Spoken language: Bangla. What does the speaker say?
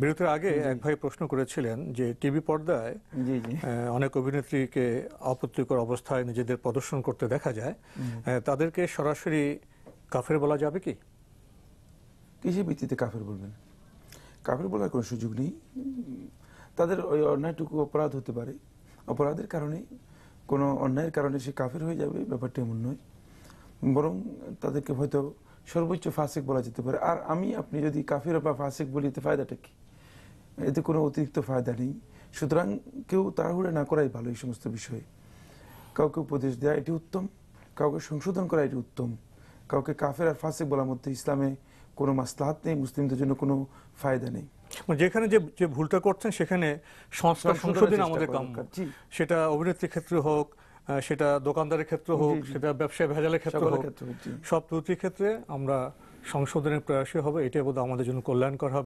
বিরতির আগে এক ভাই প্রশ্ন করেছিলেন যে টিভি পর্দায় অনেক অভিনেত্রীকে আপত্তিকর অবস্থায় নিজেদের প্রদর্শন করতে দেখা যায়। তাদেরকে সরাসরি কাফের বলা যাবে কি? কিসের ভিত্তিতে কাফের বলবেন? কাফের বলার কোনো সুযোগ নেই। তাদের ওই অন্যায়টুকু অপরাধ হতে পারে। অপরাধের কারণে কোনো অন্যায়ের কারণে সে কাফের হয়ে যাবে ব্যাপারটা এমন নয়। বরং তাদেরকে হয়তো সর্বোচ্চ ফাসিক বলা যেতে পারে। আর আমি আপনি যদি কাফের বা ফাসিক বলি এতে ফায়দাটা কি? এতে কোনো অতিরিক্ত ফায়দা নেই। সুতরাং কেউ তাড়াহুড়া না করাই ভালো এই সমস্ত বিষয়ে। কাউকে উপদেশ দেওয়া এটি উত্তম। কাউকে সংশোধন করা এটি উত্তম। কাউকে কাফের আর ফাসিক বলার মধ্যে ইসলামে কোনো মাসলাহাত নেই মুসলিমদের জন্য কোনো ফায়দা নেই। মানে যেখানে যে যে ভুলটা করছেন সেখানে সংস্কার সংশোধন আমাদের কাম্য। সেটা অভিনেত্রীর ক্ষেত্রে হোক সেটা দোকানদারের ক্ষেত্রে হোক। সেটা ব্যবসায় ভেজালের ক্ষেত্রে হোক সব ত্রুটির ক্ষেত্রে আমরা সংশোধনের প্রয়াসে হবে এটাই বোধহয় আমাদের জন্য কল্যাণকর হবে